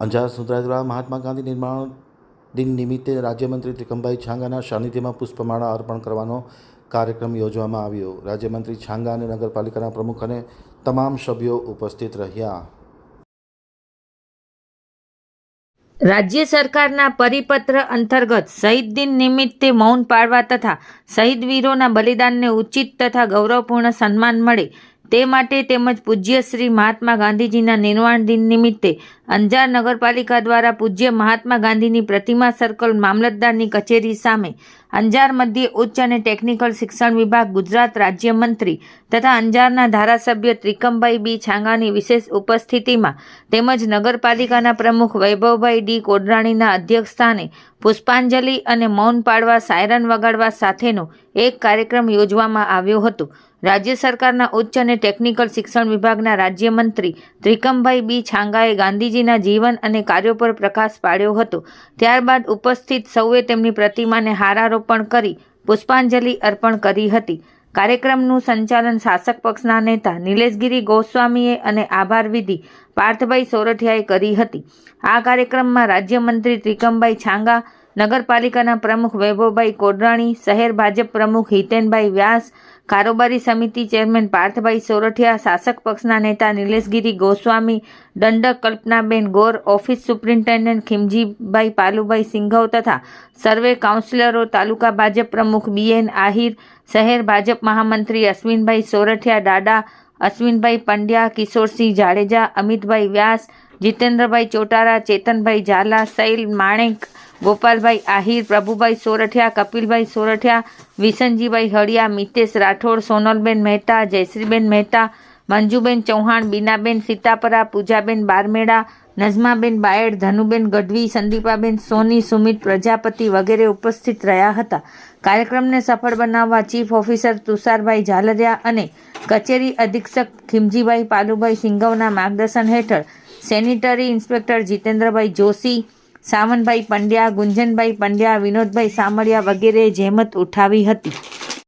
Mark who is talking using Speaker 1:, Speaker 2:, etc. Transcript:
Speaker 1: અંજાર સુધરા દ્વારા મહાત્મા ગાંધી નિર્માણ દિન નિમિત્તે રાજ્યમંત્રી ત્રિકમભાઈ છાંગાના સાનિધ્યમાં પુષ્પમાળા અર્પણ કરવાનો કાર્યક્રમ યોજવામાં આવ્યો. રાજ્યમંત્રી છાંગા અને નગરપાલિકાના પ્રમુખ અને તમામ સભ્યો ઉપસ્થિત રહ્યા.
Speaker 2: રાજ્ય સરકારના પરિપત્ર અંતર્ગત શહીદ દિન નિમિત્તે મૌન પાળવા તથા શહીદ વીરોના બલિદાનને ઉચિત તથા ગૌરવપૂર્ણ સન્માન મળે તે માટે તેમજ પૂજ્ય શ્રી મહાત્મા ગાંધીજીના નિર્વાણ દિન નિમિત્તે અંજાર નગરપાલિકા દ્વારા પૂજ્ય મહાત્મા ગાંધીની પ્રતિમા સર્કલ મામલતદારની કચેરી સામે અંજાર મધ્ય ઉચ્ચ અને ટેકનિકલ શિક્ષણ વિભાગ, ગુજરાત રાજ્યમંત્રી તથા અંજારના ધારાસભ્ય ત્રિકમભાઈ બી છાંગાની વિશેષ ઉપસ્થિતિમાં તેમજ નગરપાલિકાના પ્રમુખ વૈભવભાઈ ડી કોડરાણીના અધ્યક્ષસ્થાને પુષ્પાંજલિ અને મૌન પાડવા સાયરન વગાડવા સાથેનો એક કાર્યક્રમ યોજવામાં આવ્યો હતો. રાજ્ય સરકારના ઉચ્ચ અને ટેકનિકલ શિક્ષણ વિભાગના રાજ્યમંત્રી ત્રિકમભાઈ બી છાંગાએ ગાંધીજીના જીવન અને કાર્યો પર પ્રકાશ પાડ્યો હતો. ત્યારબાદ ઉપસ્થિત સૌએ તેમની પ્રતિમાને હારારોપણ કરી પુષ્પાંજલિ અર્પણ કરી હતી. કાર્યક્રમનું સંચાલન શાસક પક્ષના નેતા નિલેશગીરી ગોસ્વામીએ અને આભાર વિધિ પાર્થભાઈ સોરઠિયાએ કરી હતી. આ કાર્યક્રમમાં રાજ્યમંત્રી ત્રિકમભાઈ છાંગા નગરપાલિકાના પ્રમુખ વૈભવભાઈ કોડરાણી, શહેર ભાજપ પ્રમુખ હિતેનભાઈ વ્યાસ, કારોબારી સમિતિ ચેરમેન પાર્થભાઈ સોરઠિયા, શાસક પક્ષના નેતા નિલેશગીરી ગોસ્વામી, દંડક કલ્પનાબેન ગોર, ઓફિસ સુપ્રિન્ટેન્ડન્ટ ખીમજીભાઈ પાલુભાઈ સિંઘવ તથા સર્વે કાઉન્સિલરો, તાલુકા ભાજપ પ્રમુખ બીએન આહિર, શહેર ભાજપ મહામંત્રી અશ્વિનભાઈ સોરઠિયા દાડા અશ્વિનભાઈ પંડ્યા, કિશોરસિંહ જાડેજા, અમિતભાઈ વ્યાસ જીતેન્દ્રભાઈ ચોટારા, ચેતનભાઈ ઝાલા સૈલ માણેક, ગોપાલભાઈ આહિર, પ્રભુભાઈ સોરઠિયા, કપિલભાઈ સોરઠિયા વિસનજીભાઈ હળિયા, મિતેશ રાઠોડ, સોનલબેન મહેતા, જયશ્રીબેન મહેતા, મંજુબેન ચૌહાણ, બીનાબેન સીતાપરા, પૂજાબેન બારમેડા નઝમાબેન બાયડ, ધનુબેન ગઢવી, સંદીપાબેન સોની, સુમિત પ્રજાપતિ વગેરે ઉપસ્થિત રહ્યા હતા. કાર્યક્રમને સફળ બનાવવા ચીફ ઓફિસર તુષારભાઈ ઝાલરિયા અને કચેરી અધિક્ષક ખીમજીભાઈ પાલુભાઈ સિંઘવના માર્ગદર્શન હેઠળ સેનિટરી ઇન્સ્પેક્ટર જીતેન્દ્રભાઈ જોશી સાવનભાઈ પંડ્યા ગુંજનભાઈ પંડ્યા વિનોદભાઈ સામળિયા વગેરે જહેમત ઉઠાવી હતી.